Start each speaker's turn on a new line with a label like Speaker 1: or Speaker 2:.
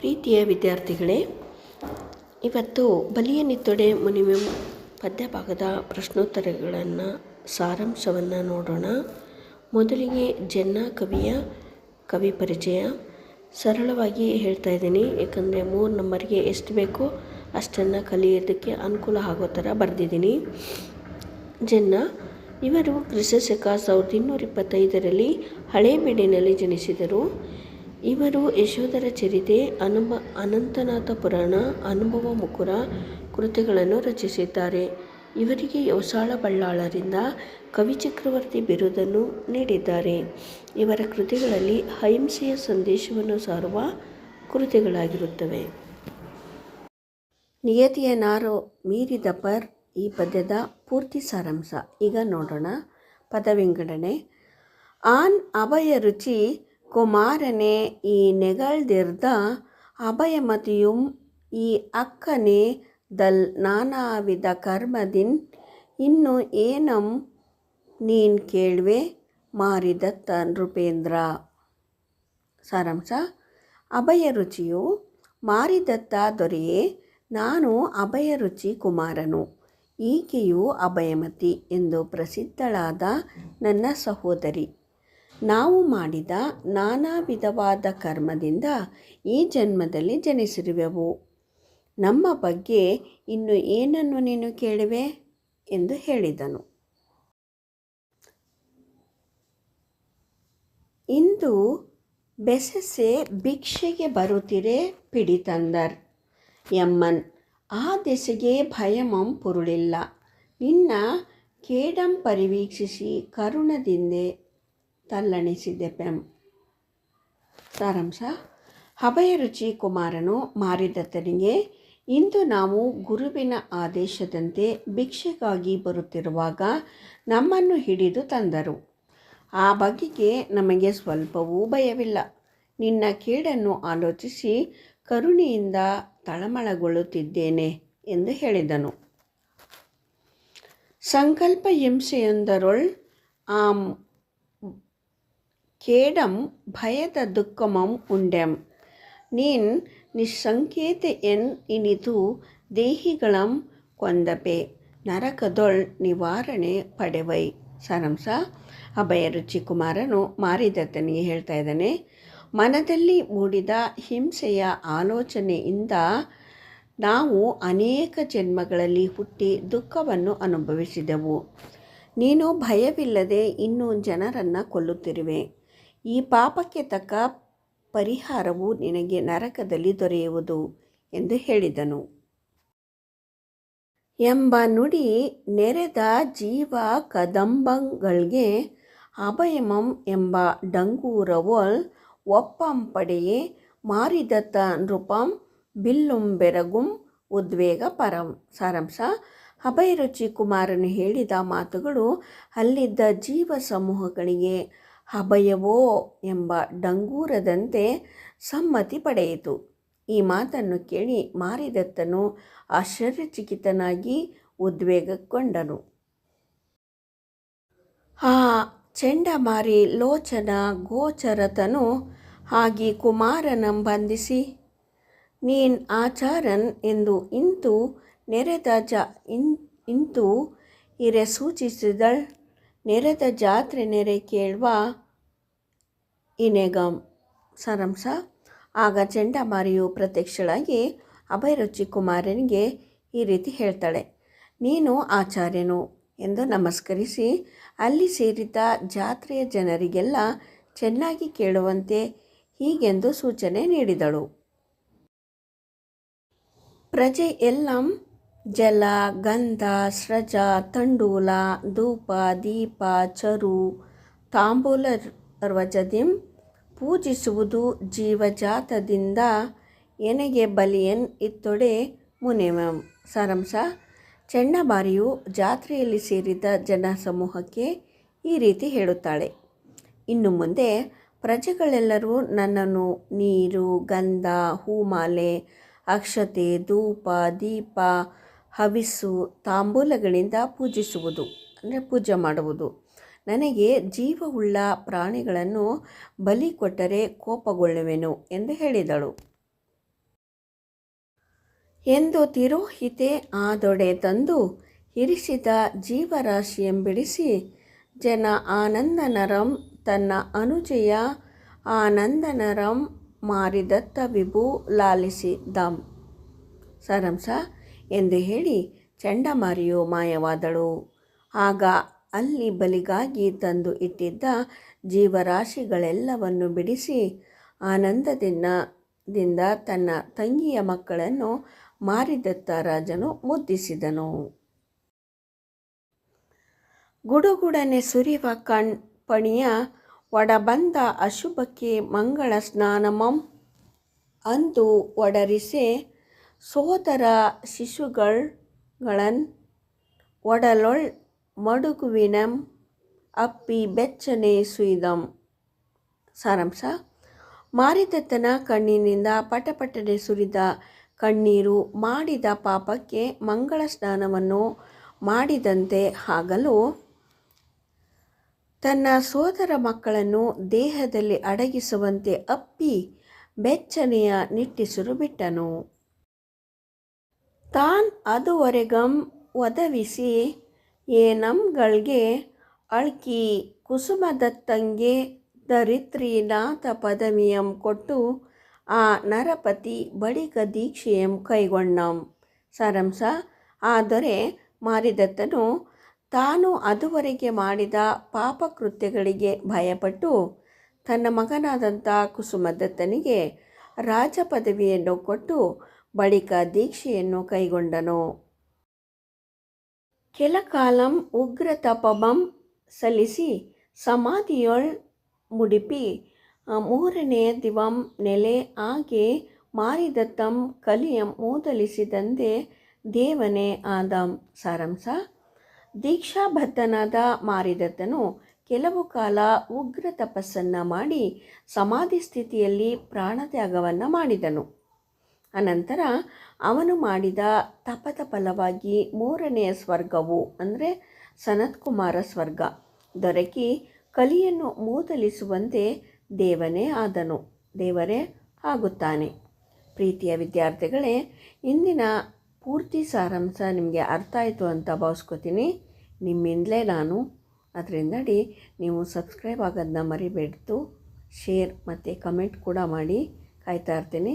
Speaker 1: ಪ್ರೀತಿಯ ವಿದ್ಯಾರ್ಥಿಗಳೇ, ಇವತ್ತು ಬಲಿಯನಿತ್ತೊಡೆ ಮುನಿಮಂ ಪದ್ಯಭಾಗದ ಪ್ರಶ್ನೋತ್ತರಗಳನ್ನು, ಸಾರಾಂಶವನ್ನು ನೋಡೋಣ. ಮೊದಲಿಗೆ ಜನ್ನ ಕವಿಯ ಕವಿ ಪರಿಚಯ. ಸರಳವಾಗಿ ಹೇಳ್ತಾ ಇದ್ದೀನಿ, ಏಕೆಂದರೆ ಮೂರು ನಂಬರ್ಗೆ ಎಷ್ಟು ಬೇಕೋ ಅಷ್ಟನ್ನು ಕಲಿಯೋದಕ್ಕೆ ಅನುಕೂಲ ಆಗೋ ಥರ ಬರೆದಿದ್ದೀನಿ. ಜನ್ನ, ಇವರು ಕ್ರಿಸ್ತಶಕ ಸಾವಿರದ ಇನ್ನೂರ ಇಪ್ಪತ್ತೈದರಲ್ಲಿ ಹಳೇಬೀಡಿನಲ್ಲಿ ಜನಿಸಿದರು. ಇವರು ಯಶೋಧರ ಚರಿತೆ ಅನುಭ ಅನಂತನಾಥ ಪುರಾಣ, ಅನುಭವ ಮುಕುರ ಕೃತಿಗಳನ್ನು ರಚಿಸಿದ್ದಾರೆ. ಇವರಿಗೆ ಯೋಸಾಳ ಬಳ್ಳಾಳರಿಂದ ಕವಿ ಚಕ್ರವರ್ತಿ ಬಿರುದನ್ನು ನೀಡಿದ್ದಾರೆ. ಇವರ ಕೃತಿಗಳಲ್ಲಿ ಅಹಿಂಸೆಯ ಸಂದೇಶವನ್ನು ಸಾರುವ ಕೃತಿಗಳಾಗಿರುತ್ತವೆ. ನಿಯತಿಯ ನಾರು ಮೀರಿದ ಪರ್ ಈ ಪದ್ಯದ ಪೂರ್ತಿ ಸಾರಾಂಶ. ಈಗ ನೋಡೋಣ ಪದವಿಂಗಡಣೆ. ಆನ್ ಅಭಯ ರುಚಿ ಕುಮಾರನೆ, ಈ ನೆಗಳ್ದಿರ್ದ ಅಭಯಮತಿಯುಂ ಈ ಅಕ್ಕನೆ ದಲ್ ನಾನಾವಿಧ ಕರ್ಮದಿನ್. ಇನ್ನು ಏನಂ ನೀನ್ ಕೇಳ್ವೆ? ಮಾರಿದತ್ತ ನೃಪೇಂದ್ರ. ಸಾರಾಂಶ. ಅಭಯ ರುಚಿಯು ಮಾರಿದತ್ತ ದೊರೆಯೇ? ನಾನು ಅಭಯ ರುಚಿ ಕುಮಾರನು. ಈಕೆಯು ಅಭಯಮತಿ ಎಂದು ಪ್ರಸಿದ್ಧಳಾದ ನನ್ನ ಸಹೋದರಿ. ನಾವು ಮಾಡಿದ ನಾನಾ ವಿಧವಾದ ಕರ್ಮದಿಂದ ಈ ಜನ್ಮದಲ್ಲಿ ಜನಿಸಿರುವೆವು. ನಮ್ಮ ಬಗ್ಗೆ ಇನ್ನು ಏನನ್ನು ನೀನು ಕೇಳುವೆ? ಎಂದು ಹೇಳಿದನು. ಇಂದು ಬೆಸಸೆ ಭಿಕ್ಷೆಗೆ ಬರುತ್ತಿರೆ ಪಿಡಿತಂದರ್. ಎಮ್ಮನ್ ಆ ದೆಸೆಗೆ ಭಯಮಂ ಪುರುಳಿಲ್ಲ. ನಿನ್ನ ಕೇಡಂ ಪರಿವೀಕ್ಷಿಸಿ ಕರುಣದಿಂದೆ. ತಲ್ಲಣಿಸಿದೆ ಪೆಂ. ಸಾರಾಂಶ. ಅಭಯರುಚಿ ಕುಮಾರನು ಮಾರಿದತ್ತನಿಗೆ, ಇಂದು ನಾವು ಗುರುವಿನ ಆದೇಶದಂತೆ ಭಿಕ್ಷೆಗಾಗಿ ಬರುತ್ತಿರುವಾಗ ನಮ್ಮನ್ನು ಹಿಡಿದು ತಂದರು. ಆ ಬಗೆಗೆ ನಮಗೆ ಸ್ವಲ್ಪವೂ ಭಯವಿಲ್ಲ. ನಿನ್ನ ಕೇಡನ್ನು ಆಲೋಚಿಸಿ ಕರುಣೆಯಿಂದ ತಳಮಳಗೊಳ್ಳುತ್ತಿದ್ದೇನೆ ಎಂದು ಹೇಳಿದನು. ಸಂಕಲ್ಪ ಹಿಂಸೆಯೊಂದರೊಳ್ ಆಂ ಕೇಡಂ ಭಯದ ದುಃಖಮಂ ಉಂಡೆಂ ನೀನ್ ನಿಸ್ಸಂಕೇತ ಎನ್ ಇನಿತು ದೇಹಿಗಳಂ ಕೊಂದಪೆ ನರಕದೊಳ್ ನಿವಾರಣೆ ಪಡೆವೈ ಸಾರಾಂಶ ಅಭಯ ರುಚಿ ಕುಮಾರನು ಮಾರಿದತ್ತನಿಗೆ ಹೇಳ್ತಾ ಇದ್ದಾನೆ ಮನದಲ್ಲಿ ಮೂಡಿದ ಹಿಂಸೆಯ ಆಲೋಚನೆಯಿಂದ ನಾವು ಅನೇಕ ಜನ್ಮಗಳಲ್ಲಿ ಹುಟ್ಟಿ ದುಃಖವನ್ನು ಅನುಭವಿಸಿದೆವು ನೀನು ಭಯವಿಲ್ಲದೆ ಇನ್ನೂ ಜನರನ್ನು ಕೊಲ್ಲುತ್ತಿರುವೆ ಈ ಪಾಪಕ್ಕೆ ತಕ್ಕ ಪರಿಹಾರವು ನಿನಗೆ ನರಕದಲ್ಲಿ ದೊರೆಯುವುದು ಎಂದು ಹೇಳಿದನು. ಎಂಬ ನುಡಿ ನೆರೆದ ಜೀವ ಕದಂಬಗಳಿಗೆ ಅಭಯಮಂ ಎಂಬ ಡಂಗೂರವೋಲ್ ಒಪ್ಪಂ ಪಡೆಯೇ ಮಾರಿದತ್ತ ನೃಪಂ ಬಿಲ್ಲುಂ ಬೆರಗುಂ ಉದ್ವೇಗ ಪರಂ. ಸಾರಾಂಶ, ಅಭಯರುಚಿ ಕುಮಾರನು ಹೇಳಿದ ಮಾತುಗಳು ಅಲ್ಲಿದ್ದ ಜೀವ ಸಮೂಹಗಳಿಗೆ ಅಭಯವೋ ಎಂಬ ಡಂಗೂರದಂತೆ ಸಮ್ಮತಿ ಪಡೆಯಿತು. ಈ ಮಾತನ್ನು ಕೇಳಿ ಮಾರಿದತ್ತನು ಆಶ್ಚರ್ಯಚಕಿತನಾಗಿ ಉದ್ವೇಗಗೊಂಡನು ಆ ಚಂಡಮಾರಿ ಲೋಚನ ಗೋಚರತನು ಆಗಿ ಕುಮಾರನ ಬಂಧಿಸಿ, ನೀನ್ ಆಚಾರನ್ ಎಂದು ಇಂತು ನೆರೆದ ಜ ಇಂತು ಇರೆ ಸೂಚಿಸಿದಳ್ ನೆರೆದ ಜಾತ್ರೆ ನೆರೆ ಕೇಳುವ ಇನೆಗಂ ಸಾರಾಂಶ ಆಗ ಚಂಡಮಾರಿಯು ಪ್ರತ್ಯಕ್ಷಳಾಗಿ ಅಭಯರುಚಿ ಕುಮಾರನಿಗೆ ಈ ರೀತಿ ಹೇಳ್ತಾಳೆ, ನೀನು ಆಚಾರ್ಯನು ಎಂದು ನಮಸ್ಕರಿಸಿ, ಅಲ್ಲಿ ಸೇರಿದ್ದ ಜಾತ್ರೆಯ ಜನರಿಗೆಲ್ಲ ಚೆನ್ನಾಗಿ ಕೇಳುವಂತೆ ಹೀಗೆಂದು ಸೂಚನೆ ನೀಡಿದಳು. ಪ್ರಜೆ ಎಲ್ಲಂ ಜಲ, ಗಂಧ ಸ್ರಜ ತಂಡೂಲ, ಧೂಪ, ದೀಪ, ಚರು ತಾಂಬೂಲ ರ್ವಜದಿಂ ಪೂಜಿಸುವುದು ಜೀವಜಾತದಿಂದ ಎನೆಗೆ ಬಲಿಯನ್ ಇತ್ತೊಡೆ ಮುನೆಮಂ. ಸಾರಾಂಶ, ಚೆನ್ನಬಾರಿಯು ಜಾತ್ರೆಯಲ್ಲಿ ಸೇರಿದ ಜನ ಸಮೂಹಕ್ಕೆ ಈ ರೀತಿ ಹೇಳುತ್ತಾಳೆ. ಇನ್ನು ಮುಂದೆ, ಪ್ರಜೆಗಳೆಲ್ಲರೂ ನನ್ನನ್ನು ನೀರು, ಗಂಧ, ಹೂಮಾಲೆ, ಅಕ್ಷತೆ, ಧೂಪ, ದೀಪ ಹವಿಸ್ಸು ತಾಂಬೂಲಗಳಿಂದ ಪೂಜಿಸುವುದು, ಅಂದರೆ ಪೂಜೆ ಮಾಡುವುದು. ನನಗೆ ಜೀವವುಳ್ಳ ಪ್ರಾಣಿಗಳನ್ನು ಬಲಿ ಕೊಟ್ಟರೆ ಕೋಪಗೊಳ್ಳುವೆನು ಎಂದು ಹೇಳಿದಳು. ಎಂದು ತಿರೋಹಿತೆ ಆದೊಡೆ ತಂದು ಇರಿಸಿದ ಜೀವರಾಶಿಯಂಬಿಡಿಸಿ ಜನ ಆನಂದನರಂ ತನ್ನ ಅನುಜೆಯ ಆನಂದನರಂ ಮಾರಿದತ್ತ ವಿಭು ಲಾಲಿಸಿದಂ. ಸಾರಾಂಶ ಎಂದು ಹೇಳಿ ಚಂಡಮಾರಿಯು ಮಾಯವಾದಳು. ಆಗ ಅಲ್ಲಿ ಬಲಿಗಾಗಿ ತಂದು ಇಟ್ಟಿದ್ದ ಜೀವರಾಶಿಗಳೆಲ್ಲವನ್ನು ಬಿಡಿಸಿ ಆನಂದದಿಂದ ದಿಂದ ತನ್ನ ತಂಗಿಯ ಮಕ್ಕಳನ್ನು ಮಾರಿದತ್ತ ರಾಜನು ಮುದ್ದಿಸಿದನು. ಗುಡುಗುಡನೆ ಸುರಿವ ಕಣ್ ಪಣಿಯ ಒಡಬಂದ ಅಶುಭಕ್ಕೆ ಮಂಗಳ ಸ್ನಾನಮಂ ಅಂದು ಒಡರಿಸೆ ಸೋದರ ಶಿಶುಗಳನ್ ಒಡಲೊಳ್ ಮಡುಗುವಿನಂ ಅಪ್ಪಿ ಬೆಚ್ಚನೆ ಸುಯ್ದಂ. ಸಾರಾಂಶ ಮಾರಿದತ್ತನ ಕಣ್ಣಿನಿಂದ ಪಟಪಟನೆ ಸುರಿದ ಕಣ್ಣೀರು ಮಾಡಿದ ಪಾಪಕ್ಕೆ ಮಂಗಳ ಸ್ನಾನವನ್ನು ಮಾಡಿದಂತೆ ಆಗಲು ತನ್ನ ಸೋದರ ಮಕ್ಕಳನ್ನು ದೇಹದಲ್ಲಿ ಅಡಗಿಸುವಂತೆ ಅಪ್ಪಿ ಬೆಚ್ಚನೆಯ ನಿಟ್ಟಿಸಿರು ಬಿಟ್ಟನು. ತಾನ್ ಅದುವರೆಗಂ ಒದವಿಸಿ ಏನಂಗಳ್ಗೆ ಅಳ್ಕಿ ಕುಸುಮದತ್ತಂಗೆ ಧರಿತ್ರಿನಾಥ ಪದವಿಯಂ ಕೊಟ್ಟು ಆ ನರಪತಿ ಬಳಿಕ ದೀಕ್ಷೆಯಂ ಕೈಗೊಂಡಂ. ಸರಂಸ ಆದರೆ ಮಾರಿದತ್ತನು. ತಾನು ಅದುವರೆಗೆ ಮಾಡಿದ ಪಾಪಕೃತ್ಯಗಳಿಗೆ ಭಯಪಟ್ಟು ತನ್ನ ಮಗನಾದಂಥ ಕುಸುಮದತ್ತನಿಗೆ ರಾಜ ಪದವಿಯನ್ನು ಕೊಟ್ಟು ಬಳಿಕ ದೀಕ್ಷೆಯನ್ನು ಕೈಗೊಂಡನು. ಕೆಲಕಾಲಂ ಉಗ್ರ ತಪಮಂ ಸಲ್ಲಿಸಿ ಸಮಾಧಿಯೊಳ್ ಮುಡಿಪಿ ಮೂರನೆಯ ದಿವಂ ನೆಲೆ ಆಗೆ ಮಾರಿದತ್ತಂ ಕಲಿಯಂ ಮೂದಲಿಸಿದಂತೆ ದೇವನೇ ಆದಂ. ಸಾರಂಸ ದೀಕ್ಷಾಭದ್ದನಾದ ಮಾರಿದತ್ತನು ಕೆಲವು ಕಾಲ ಉಗ್ರ ತಪಸ್ಸನ್ನು ಮಾಡಿ ಸಮಾಧಿ ಸ್ಥಿತಿಯಲ್ಲಿ ಪ್ರಾಣತ್ಯಾಗವನ್ನು ಮಾಡಿದನು. ಅನಂತರ ಅವನು ಮಾಡಿದ ತಪದ ಫಲವಾಗಿ ಮೂರನೆಯ ಸ್ವರ್ಗವು, ಅಂದರೆ ಸನತ್ಕುಮಾರ ಸ್ವರ್ಗ, ದೊರಕಿ ಕಲಿಯನ್ನು ಮೂದಲಿಸುವಂತೆ ದೇವನೇ ಆದನು, ದೇವರೇ ಆಗುತ್ತಾನೆ. ಪ್ರೀತಿಯ ವಿದ್ಯಾರ್ಥಿಗಳೇ, ಇಂದಿನ ಪೂರ್ತಿ ಸಾರಾಂಶ ನಿಮಗೆ ಅರ್ಥ ಆಯಿತು ಅಂತ ಭಾವಿಸ್ಕೋತೀನಿ. ನಿಮ್ಮಿಂದಲೇ ನಾನು, ಅದರಿಂದಡಿ ನೀವು ಸಬ್ಸ್ಕ್ರೈಬ್ ಆಗೋದನ್ನ ಮರಿಬೇಡ್ತು ಶೇರ್ ಮತ್ತು ಕಮೆಂಟ್ ಕೂಡ ಮಾಡಿ ಕಾಯ್ತಾ ಇರ್ತೀನಿ.